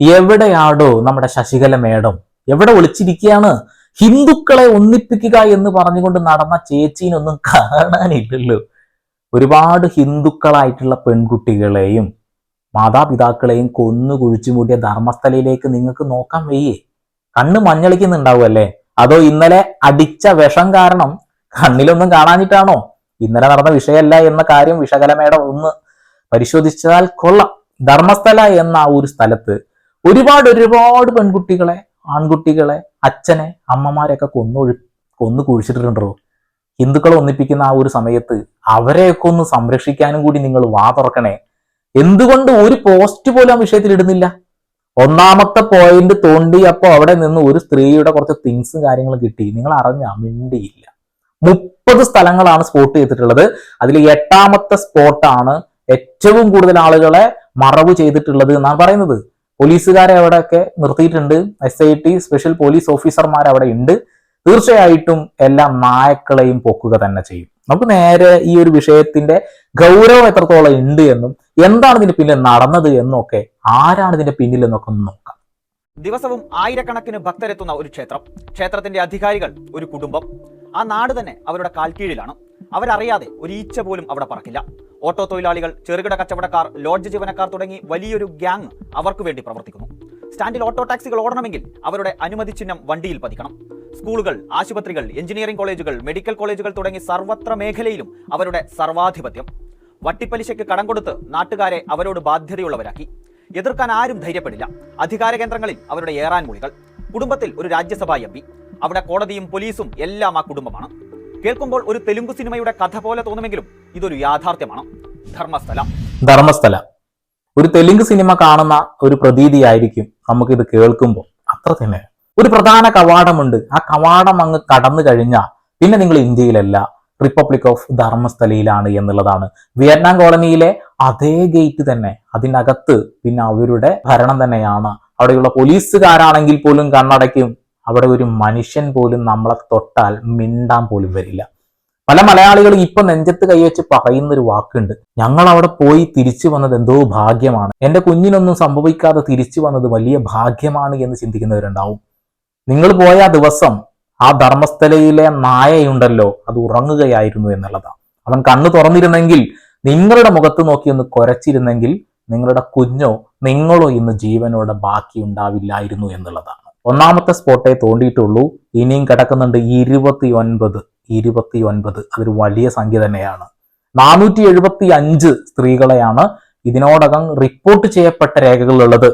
എവിടെയാടോ നമ്മുടെ ശശികല മേഡം എവിടെ ഒളിച്ചിരിക്കുകയാണ്? ഹിന്ദുക്കളെ ഒന്നിപ്പിക്കുക എന്ന് പറഞ്ഞുകൊണ്ട് നടന്ന ചേച്ചീനൊന്നും കാണാനില്ലല്ലോ. ഒരുപാട് ഹിന്ദുക്കളായിട്ടുള്ള പെൺകുട്ടികളെയും മാതാപിതാക്കളെയും കൊന്നു കുഴിച്ചു മൂടിയ ധർമ്മസ്ഥലയിലേക്ക് നിങ്ങൾക്ക് നോക്കാൻ വയ്യേ. കണ്ണ് മഞ്ഞളിക്കുന്നുണ്ടാവുമല്ലേ? അതോ ഇന്നലെ അടിച്ച വിഷം കാരണം കണ്ണിലൊന്നും കാണാഞ്ഞിട്ടാണോ? ഇന്നലെ നടന്ന വിഷയമല്ല എന്ന കാര്യം വിഷകലമേടം ഒന്ന് പരിശോധിച്ചാൽ കൊള്ളാം. ധർമ്മസ്ഥല എന്ന ഒരു സ്ഥലത്ത് ഒരുപാട് ഒരുപാട് പെൺകുട്ടികളെ ആൺകുട്ടികളെ അച്ഛനെ അമ്മമാരെയൊക്കെ കൊന്നൊഴി കൊന്നു കുഴിച്ചിട്ടുണ്ടോ ഹിന്ദുക്കളെ ഒന്നിപ്പിക്കുന്ന ആ ഒരു സമയത്ത് അവരെയൊക്കെ ഒന്ന് സംരക്ഷിക്കാനും കൂടി നിങ്ങൾ വാ തുറക്കണേ. എന്തുകൊണ്ട് ഒരു പോസ്റ്റ് പോലും ആ വിഷയത്തിൽ ഇടുന്നില്ല? ഒന്നാമത്തെ പോയിന്റ് തോണ്ടിയപ്പോ അവിടെ നിന്ന് ഒരു സ്ത്രീയുടെ കുറച്ച് തിങ്സും കാര്യങ്ങളും കിട്ടി. നിങ്ങൾ അറിഞ്ഞ മിണ്ടിയില്ല. മുപ്പത് സ്ഥലങ്ങളാണ് സ്പോട്ട് ചെയ്തിട്ടുള്ളത്. അതിൽ എട്ടാമത്തെ സ്പോട്ടാണ് ഏറ്റവും കൂടുതൽ ആളുകളെ മറവ് ചെയ്തിട്ടുള്ളത് എന്നാണ് പറയുന്നത്. പോലീസുകാരെ അവിടെയൊക്കെ നിർത്തിയിട്ടുണ്ട്. S I T special police ഓഫീസർമാർ അവിടെ ഉണ്ട്. തീർച്ചയായിട്ടും എല്ലാ നായക്കളെയും പൊക്കുക തന്നെ ചെയ്യും. നമുക്ക് നേരെ ഈ ഒരു വിഷയത്തിന്റെ ഗൗരവം എത്രത്തോളം ഉണ്ട് എന്നും എന്താണ് ഇതിന്റെ പിന്നിൽ നടന്നത് എന്നൊക്കെ ആരാണ് ഇതിന്റെ പിന്നിൽ എന്നൊക്കെ ഒന്ന് നോക്കാം. ദിവസവും ആയിരക്കണക്കിന് ഭക്തരെത്തുന്ന ഒരു ക്ഷേത്രം. ക്ഷേത്രത്തിന്റെ അധികാരികൾ ഒരു കുടുംബം. ആ നാട് തന്നെ അവരുടെ കാൽക്കീഴിലാണ്. അവരറിയാതെ ഒരു ഈച്ച പോലും അവിടെ പറക്കില്ല. ഓട്ടോ തൊഴിലാളികൾ ചെറുകിട കച്ചവടക്കാർ ലോഡ്ജ് ജീവനക്കാർ തുടങ്ങി വലിയൊരു ഗ്യാങ് അവർക്ക് വേണ്ടി പ്രവർത്തിക്കുന്നു. സ്റ്റാൻഡിൽ ഓട്ടോ ടാക്സികൾ ഓടണമെങ്കിൽ അവരുടെ അനുമതി ചിഹ്നം വണ്ടിയിൽ പതിക്കണം. സ്കൂളുകൾ ആശുപത്രികൾ എഞ്ചിനീയറിംഗ് കോളേജുകൾ മെഡിക്കൽ കോളേജുകൾ തുടങ്ങി സർവത്ര മേഖലയിലും അവരുടെ സർവാധിപത്യം. വട്ടിപ്പലിശയ്ക്ക് കടം കൊടുത്ത് നാട്ടുകാരെ അവരോട് ബാധ്യതയുള്ളവരാക്കി. എതിർക്കാൻ ആരും ധൈര്യപ്പെടില്ല. അധികാര കേന്ദ്രങ്ങളിൽ അവരുടെ ഏറാൻ മൊഴികൾ കുടുംബത്തിൽ ഒരു രാജ്യസഭാ എം അവിടെ കോടതിയും പോലീസും എല്ലാം ആ കുടുംബമാണ്. കേൾക്കുമ്പോൾ ഒരു തെലുങ്ക് സിനിമയുടെ കഥ പോലെ തോന്നുമെങ്കിലും ഇതൊരു യാഥാർത്ഥ്യമാണ്. ധർമ്മസ്ഥല. ധർമ്മസ്ഥല. ഒരു തെലുങ്ക് സിനിമ കാണുന്ന ഒരു പ്രതീതിയായിരിക്കും നമുക്കിത് കേൾക്കുമ്പോൾ. അത്ര തന്നെ. ഒരു പ്രധാന കവാടമുണ്ട്. ആ കവാടം അങ്ങ് കടന്നു കഴിഞ്ഞാൽ പിന്നെ നിങ്ങൾ ഇന്ത്യയിലല്ല റിപ്പബ്ലിക് ഓഫ് ധർമ്മസ്ഥലയിലാണ് എന്നുള്ളതാണ്. വിയറ്റ്നാം കോളനിയിലെ അതേ ഗേറ്റ് തന്നെ. അതിനകത്ത് പിന്നെ അവരുടെ ഭരണം തന്നെയാണ്. അവിടെയുള്ള പോലീസുകാരാണെങ്കിൽ പോലും കണ്ണടയ്ക്കും അവിടെ ഒരു മനുഷ്യൻ പോലും നമ്മളെ തൊട്ടാൽ മിണ്ടാൻ പോലും വരില്ല. പല മലയാളികളും ഇപ്പൊ നെഞ്ചത്ത് കൈവച്ച് പറയുന്ന ഒരു വാക്കുണ്ട്. ഞങ്ങൾ അവിടെ പോയി തിരിച്ചു വന്നത് എന്തോ ഭാഗ്യമാണ്. എന്റെ കുഞ്ഞിനൊന്നും സംഭവിക്കാതെ തിരിച്ചു വന്നത് വലിയ ഭാഗ്യമാണ് എന്ന് ചിന്തിക്കുന്നവരുണ്ടാവും. നിങ്ങൾ പോയ ദിവസം ആ ധർമ്മസ്ഥലയിലെ നായയുണ്ടല്ലോ അത് ഉറങ്ങുകയായിരുന്നു എന്നുള്ളതാണ് അവൻ കണ്ണു തുറന്നിരുന്നെങ്കിൽ നിങ്ങളുടെ മുഖത്ത് നോക്കി ഒന്ന് കുരച്ചിരുന്നെങ്കിൽ നിങ്ങളുടെ കുഞ്ഞോ നിങ്ങളോ ഇന്ന് ജീവനോടെ ബാക്കി ഉണ്ടാവില്ലായിരുന്നു എന്നുള്ളതാണ് ഒന്നാമത്തെ സ്പോട്ടേ തോണ്ടിയിട്ടുള്ളൂ. ഇനിയും കിടക്കുന്നുണ്ട് ഇരുപത്തി ഒൻപത് ഇരുപത്തി ഒൻപത് അതൊരു വലിയ സംഖ്യ തന്നെയാണ്. നാനൂറ്റി എഴുപത്തി അഞ്ച് സ്ത്രീകളെയാണ് ഇതിനോടകം റിപ്പോർട്ട് ചെയ്യപ്പെട്ട രേഖകളുള്ളത്.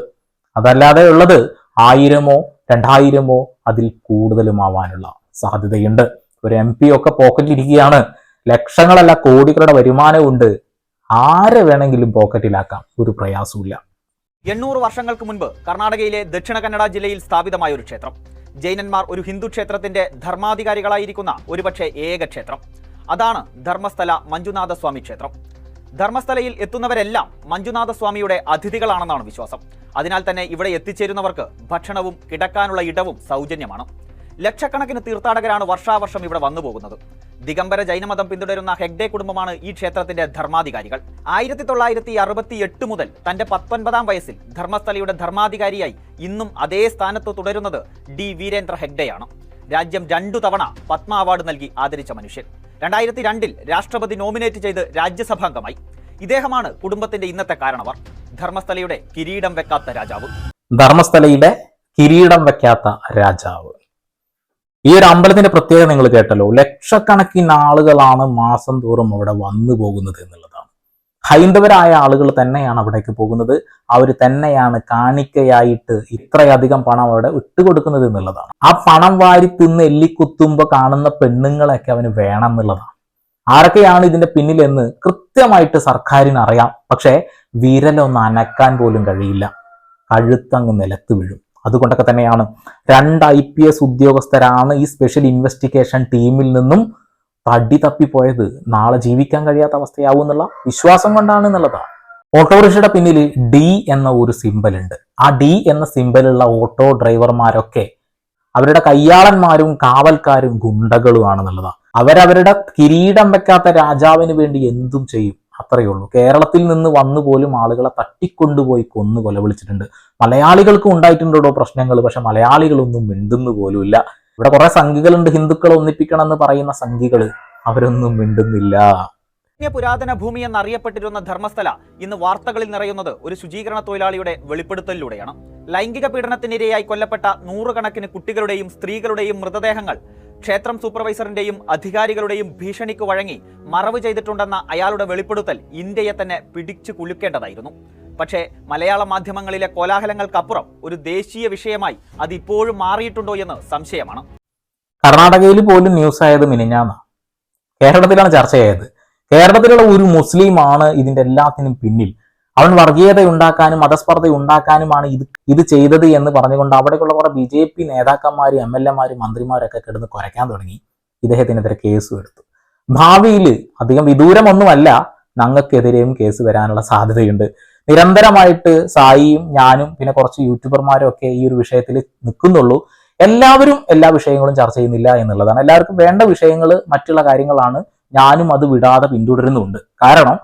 അതല്ലാതെ ഉള്ളത് ആയിരമോ രണ്ടായിരമോ അതിൽ കൂടുതലുമാവാനുള്ള സാധ്യതയുണ്ട്. ഒരു എം പി ഒക്കെ പോക്കറ്റിലിരിക്കുകയാണ്. ലക്ഷങ്ങളല്ല കോടികളുടെ വരുമാനമുണ്ട്. ആരെ വേണമെങ്കിലും പോക്കറ്റിലാക്കാം? ഒരു പ്രയാസമില്ല എണ്ണൂറ് വർഷങ്ങൾക്ക് മുൻപ് കർണാടകയിലെ ദക്ഷിണ കന്നഡ ജില്ലയിൽ സ്ഥാപിതമായ ഒരു ക്ഷേത്രം. ജൈനന്മാർ ഒരു ഹിന്ദു ക്ഷേത്രത്തിന്റെ ധർമാധികാരികളായിരിക്കുന്ന ഒരുപക്ഷെ ഏക ക്ഷേത്രം. അതാണ് ധർമ്മസ്ഥല മഞ്ജുനാഥസ്വാമി ക്ഷേത്രം. ധർമ്മസ്ഥലയിൽ എത്തുന്നവരെല്ലാം മഞ്ജുനാഥസ്വാമിയുടെ അതിഥികളാണെന്നാണ് വിശ്വാസം. അതിനാൽ തന്നെ ഇവിടെ എത്തിച്ചേരുന്നവർക്ക് ഭക്ഷണവും കിടക്കാനുള്ള ഇടവും സൗജന്യമാണ്. ലക്ഷക്കണക്കിന് തീർത്ഥാടകരാണ് വർഷാവർഷം ഇവിടെ വന്നു പോകുന്നത്. ദിഗംബര ജൈനമതം പിന്തുടരുന്ന ഹെഗ്ഡെ കുടുംബമാണ് ഈ ക്ഷേത്രത്തിന്റെ ധർമാധികാരികൾ. ആയിരത്തി തൊള്ളായിരത്തി അറുപത്തി എട്ട് മുതൽ തന്റെ പത്തൊൻപതാം വയസ്സിൽ ധർമ്മസ്ഥലയുടെ ധർമാധികാരിയായി ഇന്നും അതേ സ്ഥാനത്ത് തുടരുന്നത് ഡി വീരേന്ദ്ര ഹെഗ്ഡെയാണ്. രാജ്യം രണ്ടു തവണ പത്മ അവാർഡ് നൽകി ആദരിച്ച മനുഷ്യൻ. രണ്ടായിരത്തി രണ്ടിൽ രാഷ്ട്രപതി നോമിനേറ്റ് ചെയ്ത് രാജ്യസഭാംഗമായി. ഇദ്ദേഹമാണ് കുടുംബത്തിന്റെ ഇന്നത്തെ കാരണവർ. ധർമ്മസ്ഥലയുടെ കിരീടം വെക്കാത്ത രാജാവ്. ധർമ്മസ്ഥലയുടെ കിരീടം വെക്കാത്ത രാജാവ്. ഈ ഒരു അമ്പലത്തിന്റെ പ്രത്യേകത നിങ്ങൾ കേട്ടല്ലോ. ലക്ഷക്കണക്കിന് ആളുകളാണ് മാസം തോറും അവിടെ വന്നു പോകുന്നത് എന്നുള്ളതാണ്. ഹൈന്ദവരായ ആളുകൾ തന്നെയാണ് അവിടേക്ക് പോകുന്നത്. അവർ തന്നെയാണ് കാണിക്കയായിട്ട് ഇത്രയധികം പണം അവിടെ ഇട്ടുകൊടുക്കുന്നത് എന്നുള്ളതാണ്. ആ പണം വാരി തിന്ന് എല്ലിക്കുത്തുമ്പോ കാണുന്ന പെണ്ണുങ്ങളെയൊക്കെ അവന് വേണം എന്നുള്ളതാണ്. ആരൊക്കെയാണ് ഇതിന്റെ പിന്നിലെന്ന് കൃത്യമായിട്ട് സർക്കാരിന് അറിയാം പക്ഷേ വിരലൊന്ന് അനക്കാൻ പോലും കഴിയില്ല. കഴുത്തങ്ങ് നിലത്ത് വീഴും. അതുകൊണ്ടൊക്കെ തന്നെയാണ്. രണ്ട് ഐ പി എസ് ഉദ്യോഗസ്ഥരാണ് ഈ സ്പെഷ്യൽ ഇൻവെസ്റ്റിഗേഷൻ ടീമിൽ നിന്നും തടി തപ്പിപ്പോയത്. നാളെ ജീവിക്കാൻ കഴിയാത്ത അവസ്ഥയാവും എന്നുള്ള വിശ്വാസം കൊണ്ടാണ് എന്നുള്ളതാണ് ഓട്ടോറിക്ഷയുടെ പിന്നിൽ ഡി എന്ന ഒരു സിമ്പൽ ഉണ്ട്. ആ ഡി എന്ന സിമ്പലുള്ള ഓട്ടോ ഡ്രൈവർമാരൊക്കെ അവരുടെ കയ്യാളന്മാരും കാവൽക്കാരും ഗുണ്ടകളുമാണെന്നുള്ളതാണ് അവരവരുടെ കിരീടം വെക്കാത്ത രാജാവിന് വേണ്ടി എന്തും ചെയ്യും. അത്രയേ ഉള്ളൂ. കേരളത്തിൽ നിന്ന് വന്നു പോലും ആളുകളെ തട്ടിക്കൊണ്ടുപോയി കൊന്നു കൊലവിളിച്ചിട്ടുണ്ട്. മലയാളികൾക്കും ഉണ്ടായിട്ടുണ്ടോ പ്രശ്നങ്ങൾ? പക്ഷെ മലയാളികളൊന്നും മിണ്ടുന്നു പോലുമില്ല. ഇവിടെ കുറെ സംഘികളുണ്ട്. ഹിന്ദുക്കളെ ഒന്നിപ്പിക്കണം എന്ന് പറയുന്ന സംഘികൾ അവരൊന്നും മിണ്ടുന്നില്ല. പുരാതന ഭൂമി എന്നറിയപ്പെട്ടിരുന്ന ധർമ്മസ്ഥല ഇന്ന് വാർത്തകളിൽ നിറയുന്നത് ഒരു ശുചീകരണ തൊഴിലാളിയുടെ വെളിപ്പെടുത്തലിലൂടെയാണ്. ലൈംഗിക പീഡനത്തിനിരയായി കൊല്ലപ്പെട്ട നൂറുകണക്കിന് കുട്ടികളുടെയും സ്ത്രീകളുടെയും മൃതദേഹങ്ങൾ ക്ഷേത്രം സൂപ്പർവൈസറിന്റെയും അധികാരികളുടെയും ഭീഷണിക്ക് വഴങ്ങി മറവ് ചെയ്തിട്ടുണ്ടെന്ന അയാളുടെ വെളിപ്പെടുത്തൽ ഇന്ത്യയെ തന്നെ പിടിച്ചു കുലുക്കേണ്ടതായിരുന്നു. പക്ഷേ മലയാള മാധ്യമങ്ങളിലെ കോലാഹലങ്ങൾക്കപ്പുറം ഒരു ദേശീയ വിഷയമായി അത് ഇപ്പോഴും മാറിയിട്ടുണ്ടോ എന്ന് സംശയമാണ്. കർണാടകയിൽ പോലും ന്യൂസ് ആയത് മിനിഞ്ഞാന്ന. കേരളത്തിലാണ് ചർച്ചയായത്. കേരളത്തിലുള്ള ഒരു മുസ്ലിമാണ് ഇതിന്റെ എല്ലാത്തിനും പിന്നിൽ. അവൻ വർഗീയത ഉണ്ടാക്കാനും മതസ്പർദ്ധ ഉണ്ടാക്കാനുമാണ് ഇത് ഇത് ചെയ്തത് എന്ന് പറഞ്ഞുകൊണ്ട് അവിടെയുള്ള കുറെ ബി ജെ പി നേതാക്കന്മാരും എം എൽ എമാരും മന്ത്രിമാരൊക്കെ കിടന്ന് കുരയ്ക്കാൻ തുടങ്ങി. ഇദ്ദേഹത്തിനെതിരെ കേസും എടുത്തു. ഭാവിയിൽ അധികം വിദൂരമൊന്നുമല്ല ഞങ്ങൾക്കെതിരെയും കേസ് വരാനുള്ള സാധ്യതയുണ്ട്. നിരന്തരമായിട്ട് സായിയും ഞാനും പിന്നെ കുറച്ച് യൂട്യൂബർമാരും ഒക്കെ ഈ ഒരു വിഷയത്തിൽ നിൽക്കുന്നുള്ളൂ. എല്ലാവരും എല്ലാ വിഷയങ്ങളും ചർച്ച ചെയ്യുന്നില്ല എന്നുള്ളതാണ്. എല്ലാവർക്കും വേണ്ട വിഷയങ്ങൾ മറ്റുള്ള കാര്യങ്ങളാണ് ഞാനും അത് വിടാതെ പിന്തുടരുന്നുണ്ട്. കാരണം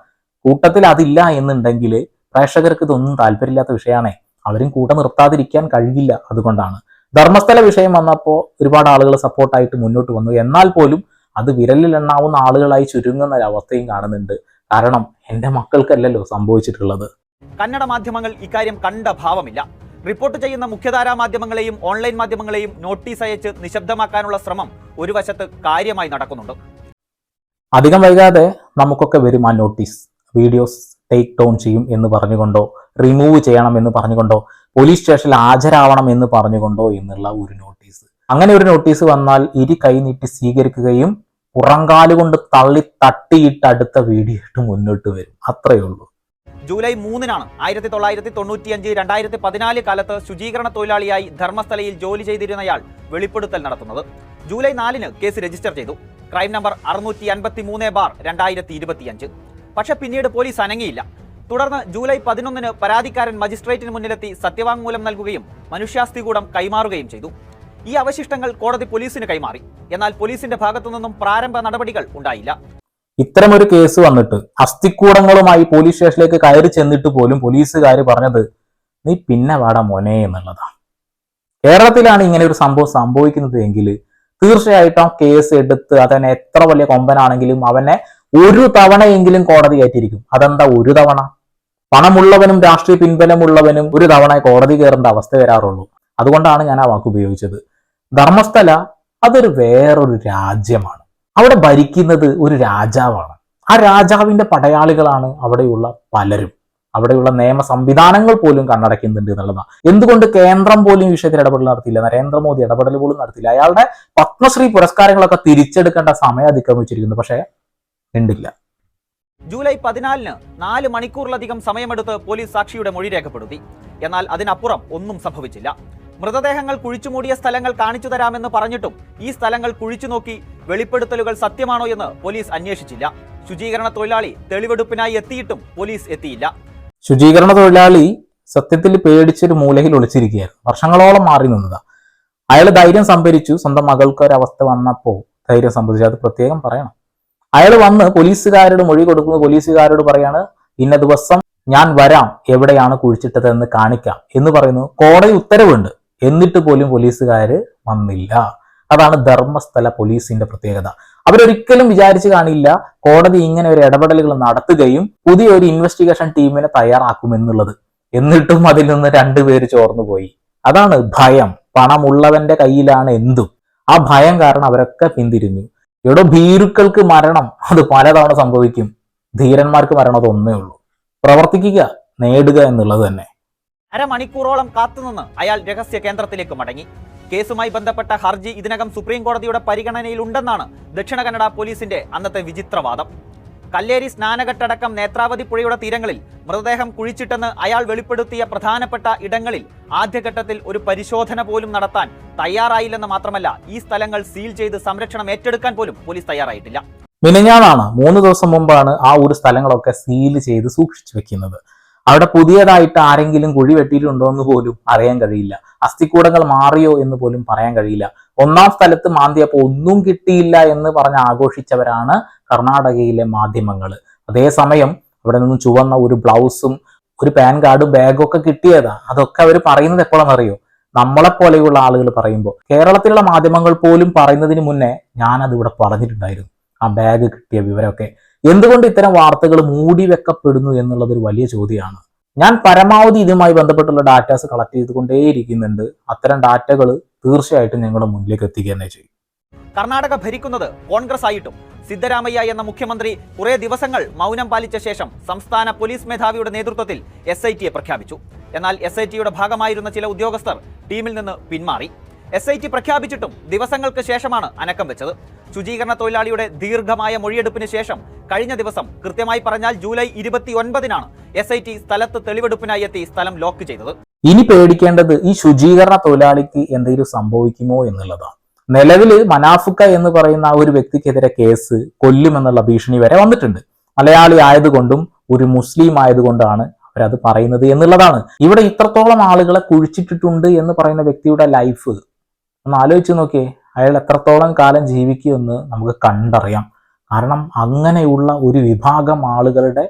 കൂട്ടത്തിൽ അതില്ല എന്നുണ്ടെങ്കിൽ പ്രേക്ഷകർക്ക് ഇതൊന്നും താല്പര്യമില്ലാത്ത വിഷയമാണേ. അവരും കൂട്ടം നിർത്താതിരിക്കാൻ കഴിയില്ല അതുകൊണ്ടാണ്. ധർമ്മസ്ഥല വിഷയം വന്നപ്പോൾ ഒരുപാട് ആളുകൾ സപ്പോർട്ടായിട്ട് മുന്നോട്ട് വന്നു. എന്നാൽ പോലും അത് വിരലിൽ എണ്ണാവുന്ന ആളുകളായി ചുരുങ്ങുന്ന ഒരു അവസ്ഥയും കാണുന്നുണ്ട്. കാരണം എന്റെ മക്കൾക്കല്ലല്ലോ സംഭവിച്ചിട്ടുള്ളത്. കന്നഡ മാധ്യമങ്ങൾ ഇക്കാര്യം കണ്ട ഭാവമില്ല. റിപ്പോർട്ട് ചെയ്യുന്ന മുഖ്യധാരാ മാധ്യമങ്ങളെയും ഓൺലൈൻ മാധ്യമങ്ങളെയും നോട്ടീസ് അയച്ച് നിശബ്ദമാക്കാനുള്ള ശ്രമം ഒരു വശത്ത് കാര്യമായി നടക്കുന്നുണ്ട്. അധികം വൈകാതെ നമുക്കൊക്കെ വരും ആ നോട്ടീസ്. വീഡിയോസ് ടേക്ക് ഡൗൺ ചെയ്യും എന്ന് പറഞ്ഞുകൊണ്ടോ റിമൂവ് ചെയ്യണം എന്ന് പറഞ്ഞുകൊണ്ടോ പോലീസ് സ്റ്റേഷനിൽ ഹാജരാവണം എന്ന് പറഞ്ഞുകൊണ്ടോ എന്നുള്ള ഒരു നോട്ടീസ് അങ്ങനെ ഒരു നോട്ടീസ് വന്നാൽ ഇരി കൈനീട്ടി സ്വീകരിക്കുകയും പുറങ്കാൽ കൊണ്ട് തള്ളി തട്ടിയിട്ട് അടുത്ത വീഡിയോ ഇട്ട് മുന്നോട്ട് വരും. അത്രയേ ഉള്ളൂ. ജൂലൈ മൂന്നിനാണ് ആയിരത്തി തൊള്ളായിരത്തി തൊണ്ണൂറ്റിയഞ്ച് രണ്ടായിരത്തി പതിനാല് കാലത്ത് ശുചീകരണ തൊഴിലാളിയായി ധർമ്മസ്ഥലയിൽ ജോലി ചെയ്തിരുന്നയാൾ വെളിപ്പെടുത്തൽ നടത്തുന്നത്. ജൂലൈ നാലിന് കേസ് രജിസ്റ്റർ ചെയ്തു. ക്രൈം നമ്പർ അറുന്നൂറ്റി അൻപത്തി മൂന്ന് ബാർ രണ്ടായിരത്തി ഇരുപത്തിയഞ്ച് പക്ഷെ പിന്നീട് പോലീസ് അനങ്ങിയില്ല. തുടർന്ന് ജൂലൈ പതിനൊന്നിന് പരാതിക്കാരൻ മജിസ്ട്രേറ്റിന് മുന്നിലെത്തി സത്യവാങ്മൂലം നൽകുകയും മനുഷ്യാസ്തികൂടം കൈമാറുകയും ചെയ്തു. ഈ അവശിഷ്ടങ്ങൾ കോടതി പോലീസിന് കൈമാറി. എന്നാൽ പോലീസിന്റെ ഭാഗത്തുനിന്നും പ്രാരംഭ നടപടികൾ ഉണ്ടായില്ല. ഇത്തരമൊരു കേസ് വന്നിട്ട് അസ്ഥിക്കൂടങ്ങളുമായി പോലീസ് സ്റ്റേഷനിലേക്ക് കയറി ചെന്നിട്ട് പോലും പോലീസുകാർ പറഞ്ഞത് നീ പിന്നെ വാട മോനെ എന്നുള്ളതാണ് കേരളത്തിലാണ് ഇങ്ങനെ ഒരു സംഭവം സംഭവിക്കുന്നത് എങ്കിൽ തീർച്ചയായിട്ടും കേസ് എടുത്ത് അതന്നെ എത്ര വലിയ കൊമ്പനാണെങ്കിലും അവനെ ഒരു തവണയെങ്കിലും കോടതി കയറ്റിയിരിക്കും. അതെന്താ ഒരു തവണ? പണമുള്ളവനും രാഷ്ട്രീയ പിൻബലമുള്ളവനും ഒരു തവണ കോടതി കയറേണ്ട അവസ്ഥ വരാറുള്ളൂ. അതുകൊണ്ടാണ് ഞാൻ ആ വാക്ക് ഉപയോഗിച്ചത്. ധർമ്മസ്ഥല അതൊരു വേറൊരു രാജ്യമാണ്. അവിടെ ഭരിക്കുന്നത് ഒരു രാജാവാണ്. ആ രാജാവിന്റെ പടയാളികളാണ് അവിടെയുള്ള പലരും. അവിടെയുള്ള നിയമ സംവിധാനങ്ങൾ പോലും കണ്ണടയ്ക്കുന്നുണ്ട് എന്നുള്ളതാണ്. എന്തുകൊണ്ട് കേന്ദ്രം പോലും ഈ വിഷയത്തിൽ ഇടപെടൽ നടത്തിയില്ല? നരേന്ദ്രമോദി ഇടപെടൽ പോലും നടത്തിയില്ല. അയാളുടെ പത്മശ്രീ പുരസ്കാരങ്ങളൊക്കെ തിരിച്ചെടുക്കേണ്ട സമയം അതിക്രമിച്ചിരിക്കുന്നു. പക്ഷേ ഉണ്ടില്ല ജൂലൈ പതിനാലിന് നാല് മണിക്കൂറിലധികം സമയമെടുത്ത് പോലീസ് സാക്ഷിയുടെ മൊഴി രേഖപ്പെടുത്തി. എന്നാൽ അതിനപ്പുറം ഒന്നും സംഭവിച്ചില്ല. മൃതദേഹങ്ങൾ കുഴിച്ചുമൂടിയ സ്ഥലങ്ങൾ കാണിച്ചു തരാമെന്ന് പറഞ്ഞിട്ടും ഈ സ്ഥലങ്ങൾ കുഴിച്ചു നോക്കി വെളിപ്പെടുത്തലുകൾ സത്യമാണോ എന്ന് പോലീസ് അന്വേഷിച്ചില്ല. ശുചീകരണ തൊഴിലാളി തെളിവെടുപ്പിനായി എത്തിയിട്ടും പോലീസ് എത്തിയില്ല. ശുചീകരണ തൊഴിലാളി സത്യത്തിൽ പേടിച്ചൊരു മൂലയിൽ ഒളിച്ചിരിക്കുകയായിരുന്നു വർഷങ്ങളോളം മാറി നിന്നതാ. അയാൾ ധൈര്യം സംഭരിച്ചു. സ്വന്തം മകൾക്ക് ഒരവസ്ഥ വന്നപ്പോൾ ധൈര്യം സംഭരിച്ചു. അത് പ്രത്യേകം പറയണം. അയാൾ വന്ന് പോലീസുകാരോട് മൊഴി കൊടുക്കുന്നു. പോലീസുകാരോട് പറയാണ് ഇന്ന ദിവസം ഞാൻ വരാം. എവിടെയാണ് കുഴിച്ചിട്ടത് എന്ന് കാണിക്കാം. എന്ന് പറയുന്നു. കോടതി ഉത്തരവുണ്ട്. എന്നിട്ട് പോലും പോലീസുകാര് വന്നില്ല. അതാണ് ധർമ്മസ്ഥല പോലീസിന്റെ പ്രത്യേകത. അവരൊരിക്കലും വിചാരിച്ചു കാണില്ല കോടതി ഇങ്ങനെ ഒരു ഇടപെടലുകൾ നടത്തുകയും പുതിയൊരു ഇൻവെസ്റ്റിഗേഷൻ ടീമിനെ തയ്യാറാക്കുമെന്നുള്ളത് എന്നിട്ടും അതിൽ നിന്ന് രണ്ടുപേര് ചോർന്നു പോയി. അതാണ് ഭയം. പണമുള്ളവന്റെ കയ്യിലാണ് എന്തും. ആ ഭയം കാരണം അവരൊക്കെ പിന്തിരിഞ്ഞു. ഇവിടെ ഭീരുക്കൾക്ക് മരണം അത് പലതവണ സംഭവിക്കും. ധീരന്മാർക്ക് മരണം അതൊന്നേ ഉള്ളൂ. പ്രവർത്തിക്കുക നേടുക എന്നുള്ളത് തന്നെ. അരമണിക്കൂറോളം കാത്തുനിന്ന് അയാൾ രഹസ്യ കേന്ദ്രത്തിലേക്ക് മടങ്ങി. കേസുമായി ബന്ധപ്പെട്ട ഹർജി ഇതിനകം സുപ്രീം കോടതിയുടെ പരിഗണനയിലുണ്ടെന്നാണ് ദക്ഷിണ കന്നഡ പോലീസിന്റെ അന്നത്തെ വിചിത്രവാദം. കല്ലേരി സ്നാനഘട്ടടക്കം നേത്രാവതി പുഴയുടെ തീരങ്ങളിൽ മൃതദേഹം കുഴിച്ചിട്ടെന്ന് അയാൾ വെളിപ്പെടുത്തിയ പ്രധാനപ്പെട്ട ഇടങ്ങളിൽ ആദ്യഘട്ടത്തിൽ ഒരു പരിശോധന പോലും നടത്താൻ തയ്യാറായില്ലെന്ന് മാത്രമല്ല ഈ സ്ഥലങ്ങൾ സീൽ ചെയ്ത് സംരക്ഷണം ഏറ്റെടുക്കാൻ പോലും പോലീസ് തയ്യാറായിട്ടില്ല. മിനിഞ്ഞാണ് മൂന്ന് ദിവസം മുമ്പാണ് ആ ഒരു സ്ഥലങ്ങളൊക്കെ സീൽ ചെയ്ത് സൂക്ഷിച്ചു വെക്കുന്നത്. അവിടെ പുതിയതായിട്ട് ആരെങ്കിലും കുഴി വെട്ടിയിട്ടുണ്ടോ എന്ന് പോലും അറിയാൻ കഴിയില്ല. അസ്ഥിക്കൂടങ്ങൾ മാറിയോ എന്ന് പോലും പറയാൻ കഴിയില്ല. ഒന്നാം സ്ഥലത്ത് മാന്തിയപ്പോൾ ഒന്നും കിട്ടിയില്ല എന്ന് പറഞ്ഞ് ആഘോഷിച്ചവരാണ് കർണാടകയിലെ മാധ്യമങ്ങൾ അതേസമയം അവിടെ നിന്ന് ചുവന്ന ഒരു ബ്ലൗസും ഒരു പാൻ കാർഡും ബാഗും ഒക്കെ കിട്ടിയതാ. അതൊക്കെ അവർ പറയുന്നത് എപ്പോഴാണെന്നറിയോ? നമ്മളെ പോലെയുള്ള ആളുകൾ പറയുമ്പോൾ. കേരളത്തിലുള്ള മാധ്യമങ്ങൾ പോലും പറയുന്നതിന് മുന്നേ ഞാനത് ഇവിടെ പറഞ്ഞിട്ടുണ്ടായിരുന്നു. ആ ബാഗ് കിട്ടിയ വിവരമൊക്കെ. എന്തുകൊണ്ട് ഇത്തരം വാർത്തകൾ മൂടി വെക്കപ്പെടുന്നു എന്നുള്ളത് ഒരു വലിയ ചോദ്യമാണ്. ഞാൻ പരമാവധി ഇതുമായി ബന്ധപ്പെട്ടുള്ള ഡാറ്റാസ് കളക്ട് ചെയ്തുകൊണ്ടേയിരിക്കുന്നുണ്ട്. അത്തരം ഡാറ്റകൾ തീർച്ചയായിട്ടും ഞങ്ങളുടെ മുന്നിലേക്ക് എത്തിക്കുക തന്നെ ചെയ്യും. കർണാടക ഭരിക്കുന്നത് കോൺഗ്രസ് ആയിട്ടും സിദ്ധരാമയ്യ എന്ന മുഖ്യമന്ത്രി കുറേ ദിവസങ്ങൾ മൗനം പാലിച്ച ശേഷം സംസ്ഥാന പോലീസ് മേധാവിയുടെ നേതൃത്വത്തിൽ എസ് ഐ പ്രഖ്യാപിച്ചു. എന്നാൽ എസ് ഐ ഭാഗമായിരുന്ന ചില ഉദ്യോഗസ്ഥർ ടീമിൽ നിന്ന് പിന്മാറി. എസ് ഐ ടി പ്രഖ്യാപിച്ചിട്ടും ദിവസങ്ങൾക്ക് ശേഷമാണ് അനക്കം വെച്ചത്. ശുചീകരണ തൊഴിലാളിയുടെ ദീർഘമായ മൊഴിയെടുപ്പിന് ശേഷം കഴിഞ്ഞ ദിവസം കൃത്യമായി പറഞ്ഞാൽ ജൂലൈ ഇരുപത്തി ഒൻപതിനാണ് എസ് ഐ ടി സ്ഥലത്ത് തെളിവെടുപ്പിനായി എത്തി സ്ഥലം ലോക്ക് ചെയ്തത്. ഇനി പേടിക്കേണ്ടത് ഈ ശുചീകരണ തൊഴിലാളിക്ക് എന്തെങ്കിലും സംഭവിക്കുമോ എന്നുള്ളതാണ്. നിലവിൽ മനാഫുക്ക എന്ന് പറയുന്ന ഒരു വ്യക്തിക്കെതിരെ കേസ് കൊല്ലുമെന്നുള്ള ഭീഷണി വരെ വന്നിട്ടുണ്ട്. മലയാളി ആയതുകൊണ്ടും ഒരു മുസ്ലിം ആയതുകൊണ്ടാണ് അവരത് പറയുന്നത് എന്നുള്ളതാണ്. ഇവിടെ ഇത്രത്തോളം ആളുകളെ കുഴിച്ചിട്ടിട്ടുണ്ട് എന്ന് പറയുന്ന വ്യക്തിയുടെ ലൈഫ് ഒന്ന് ആലോചിച്ച് നോക്കിയേ. അയാൾ എത്രത്തോളം കാലം ജീവിക്കുമെന്ന് നമുക്ക് കണ്ടറിയാം. കാരണം അങ്ങനെയുള്ള ഒരു വിഭാഗം ആളുകളുടെ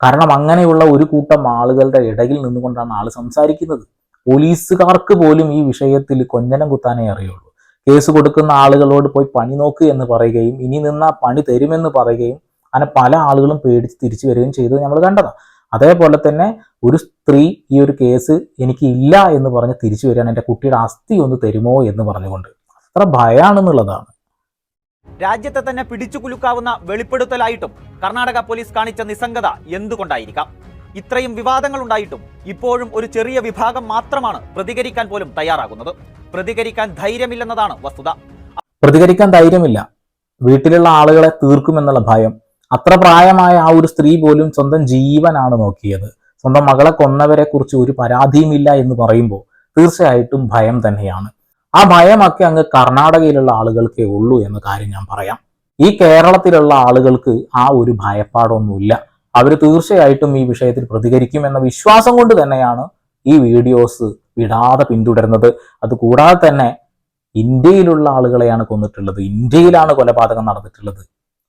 കാരണം അങ്ങനെയുള്ള ഒരു കൂട്ടം ആളുകളുടെ ഇടയിൽ നിന്നുകൊണ്ടാണ് ആൾ സംസാരിക്കുന്നത്. പോലീസുകാർക്ക് പോലും ഈ വിഷയത്തിൽ കൊഞ്ഞനം കുത്താനേ അറിയുള്ളൂ. കേസ് കൊടുക്കുന്ന ആളുകളോട് പോയി പണി നോക്ക് എന്ന് പറയുകയും ഇനി നിന്നാ പണി തരുമെന്ന് പറയുകയും അങ്ങനെ പല ആളുകളും പേടിച്ച് തിരിച്ചു വരികയും ചെയ്തത് നമ്മൾ കണ്ടതാണ് അതേപോലെ തന്നെ ഒരു സ്ത്രീ ഈ ഒരു കേസ് എനിക്ക് ഇല്ല എന്ന് പറഞ്ഞ് തിരിച്ചു വരികയാണ് എന്റെ കുട്ടിയുടെ അസ്ഥി ഒന്ന് തരുമോ എന്ന് പറഞ്ഞുകൊണ്ട്. അത്ര ഭയാണെന്നുള്ളതാണ്. രാജ്യത്തെ തന്നെ പിടിച്ചു കുലുക്കാവുന്ന വെളിപ്പെടുത്തലായിട്ടും കർണാടക പോലീസ് കാണിച്ച നിസ്സംഗത എന്തുകൊണ്ടായിരിക്കാം? ഇത്രയും വിവാദങ്ങൾ ഉണ്ടായിട്ടും ഇപ്പോഴും ഒരു ചെറിയ വിഭാഗം മാത്രമാണ് പ്രതികരിക്കാൻ പോലും തയ്യാറാകുന്നത്. പ്രതികരിക്കാൻ ധൈര്യമില്ലെന്നതാണ് വസ്തുത. പ്രതികരിക്കാൻ ധൈര്യമില്ല. വീട്ടിലുള്ള ആളുകളെ തീർക്കുമെന്നുള്ള ഭയം അത്ര പ്രായമായ ആ ഒരു സ്ത്രീ പോലും സ്വന്തം ജീവനാണ് നോക്കിയത്. സ്വന്തം മകളെ കൊന്നവരെ കുറിച്ച് ഒരു പരാതിയുമില്ല എന്ന് പറയുമ്പോൾ തീർച്ചയായിട്ടും ഭയം തന്നെയാണ്. ആ ഭയമൊക്കെ അങ്ങ് കർണാടകയിലുള്ള ആളുകൾക്കേ ഉള്ളൂ എന്ന കാര്യം ഞാൻ പറയാം. ഈ കേരളത്തിലുള്ള ആളുകൾക്ക് ആ ഒരു ഭയപ്പാടൊന്നുമില്ല. അവർ തീർച്ചയായിട്ടും ഈ വിഷയത്തിൽ പ്രതികരിക്കും എന്ന വിശ്വാസം കൊണ്ട് തന്നെയാണ് ഈ വീഡിയോസ് വിടാതെ പിന്തുടരുന്നത്. അതുകൂടാതെ തന്നെ ഇന്ത്യയിലുള്ള ആളുകളെയാണ് കൊന്നിട്ടുള്ളത്. ഇന്ത്യയിലാണ് കൊലപാതകം നടന്നിട്ടുള്ളത്.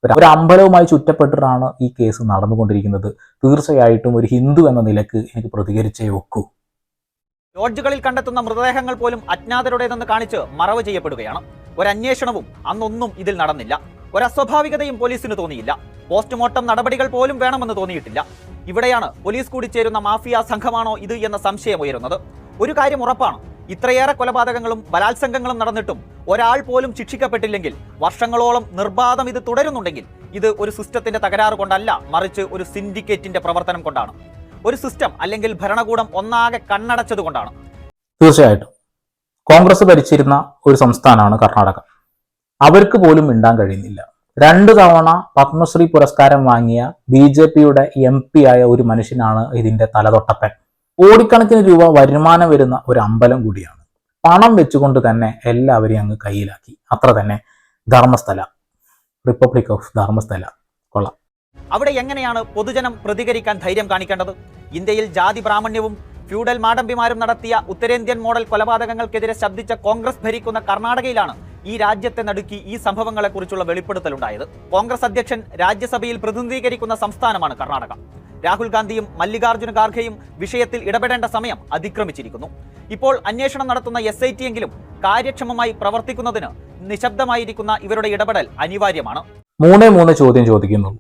ഒരു- അമ്പലവുമായി ചുറ്റപ്പെട്ടിട്ടാണ് ഈ കേസ് നടന്നുകൊണ്ടിരിക്കുന്നത്. തീർച്ചയായിട്ടും ഒരു ഹിന്ദു എന്ന നിലയ്ക്ക് എനിക്ക് പ്രതികരിച്ചേ ഒക്കൂ. ലോഡ്ജുകളിൽ കണ്ടെത്തുന്ന മൃതദേഹങ്ങൾ പോലും അജ്ഞാതരുടേതെന്ന് കാണിച്ച് മറവ് ചെയ്യപ്പെടുകയാണ്. ഒരു അന്നൊന്നും ഇതിൽ നടന്നില്ല. ഒരു അസ്വാഭാവികതയും പോലീസിന് തോന്നിയില്ല. പോസ്റ്റ്മോർട്ടം നടപടികൾ പോലും വേണമെന്ന് തോന്നിയിട്ടില്ല. ഇവിടെയാണ് പോലീസ് കൂടി ചേരുന്ന മാഫിയ സംഘമാണോ ഇത് എന്ന സംശയം ഉയരുന്നത്. ഒരു കാര്യം ഉറപ്പാണ്. ഇത്രയേറെ കൊലപാതകങ്ങളും ബലാത്സംഗങ്ങളും നടന്നിട്ടും ഒരാൾ പോലും ശിക്ഷിക്കപ്പെട്ടില്ലെങ്കിൽ വർഷങ്ങളോളം നിർബാധം ഇത് തുടരുന്നുണ്ടെങ്കിൽ ഇത് ഒരു സിസ്റ്റത്തിന്റെ തകരാറ് കൊണ്ടല്ല മറിച്ച് ഒരു സിൻഡിക്കേറ്റിന്റെ പ്രവർത്തനം കൊണ്ടാണ്. ഒരു സിസ്റ്റം അല്ലെങ്കിൽ ഭരണകൂടം ഒന്നാകെ കണ്ണടച്ചത് കൊണ്ടാണ്. തീർച്ചയായിട്ടും. കോൺഗ്രസ് ഭരിച്ചിരുന്ന ഒരു സംസ്ഥാനമാണ് കർണാടക. അവർക്ക് പോലും മിണ്ടാൻ കഴിയുന്നില്ല. രണ്ടു തവണ പത്മശ്രീ പുരസ്കാരം വാങ്ങിയ ബി ജെ പിയുടെ എം പി ആയ ഒരു മനുഷ്യനാണ് ഇതിന്റെ തലതൊട്ടപ്പൻ. കോടിക്കണക്കിന് രൂപ വരുമാനം വരുന്ന ഒരു അമ്പലം കൂടിയാണ്. പണം വെച്ചുകൊണ്ട് തന്നെ എല്ലാവരെയും അങ്ങ് കയ്യിലാക്കി. അത്ര തന്നെ ധർമ്മസ്ഥല. Republic of Dharmasthala. കൊള്ളാം. അവിടെ എങ്ങനെയാണ് പൊതുജനം പ്രതികരിക്കാൻ ധൈര്യം കാണിക്കേണ്ടത്? ഇന്ത്യയിൽ ജാതി പ്രാമണ്യവും ഫ്യൂഡൽ മാടമ്പിമാരും നടത്തിയ ഉത്തരേന്ത്യൻ മോഡൽ കൊലപാതകങ്ങൾക്കെതിരെ ശബ്ദിച്ച കോൺഗ്രസ് ഭരിക്കുന്ന കർണാടകയിലാണ് ഈ രാജ്യത്തെ നടുക്കി ഈ സംഭവങ്ങളെക്കുറിച്ചുള്ള വെളിപ്പെടുത്തലുണ്ടായത്. കോൺഗ്രസ് അധ്യക്ഷൻ രാജ്യസഭയിൽ പ്രതിനിധീകരിക്കുന്ന സംസ്ഥാനമാണ് കർണാടക. രാഹുൽ ഗാന്ധിയും മല്ലികാർജുന ഖാർഗെയും വിഷയത്തിൽ ഇടപെടേണ്ട സമയം അതിക്രമിച്ചിരിക്കുന്നു. ഇപ്പോൾ അന്വേഷണം നടത്തുന്ന എസ് ഐ കാര്യക്ഷമമായി പ്രവർത്തിക്കുന്നതിന് നിശബ്ദമായിരിക്കുന്ന ഇവരുടെ ഇടപെടൽ അനിവാര്യമാണ്. മൂന്നേ മൂന്ന് ചോദ്യം ചോദിക്കുന്നു.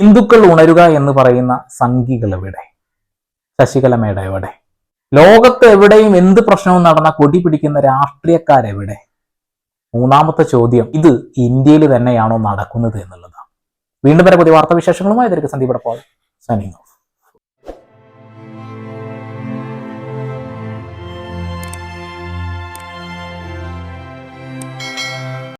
ഹിന്ദുക്കൾ ഉണരുക എന്ന് പറയുന്ന സംഘികൾ എവിടെ? ശശികല മേഡ എവിടെ? ലോകത്ത് എവിടെയും എന്ത് പ്രശ്നവും നടന്ന കൊടി പിടിക്കുന്ന രാഷ്ട്രീയക്കാരെവിടെ? മൂന്നാമത്തെ ചോദ്യം ഇത് ഇന്ത്യയിൽ തന്നെയാണോ നടക്കുന്നത് എന്നുള്ളതാണ്. വീണ്ടും വരെ പുതിയ വാർത്താവിശേഷങ്ങളുമായി ഇതിലേക്ക് സന്ദീപ് signing off.